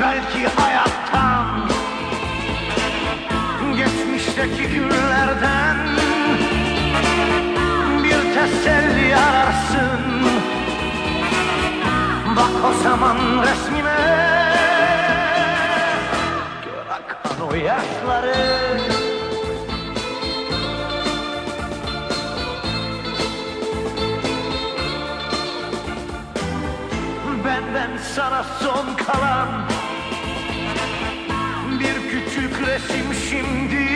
belki hayattan. Geçmişteki günlerden Bir teselli ararsın. Bak o zaman resmime Gör akan o yaşları. Benden sana son kalan bir küçük resim şimdi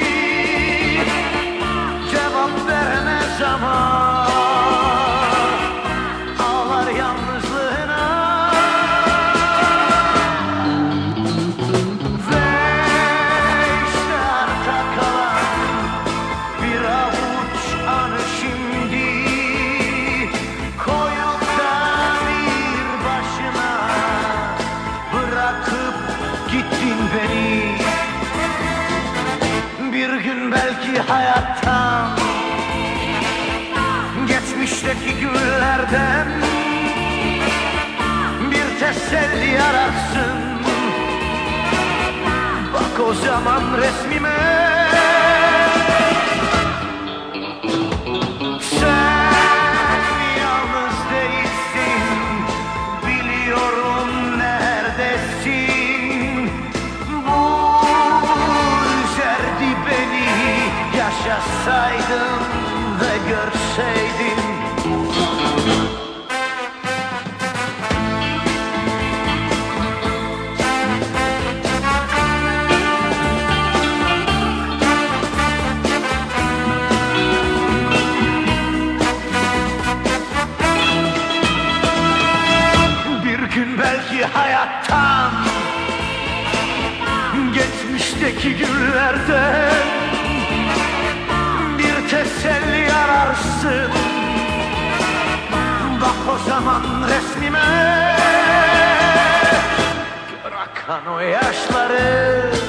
gün belki hayattan Geçmişteki günlerden Bir teselli ararsın. Bak o zaman resmime Yaşasaydın ve görseydin Bir gün belki hayattan Geçmişteki günlerden ararsın Bak o zaman resmime. Gör akan o yaşları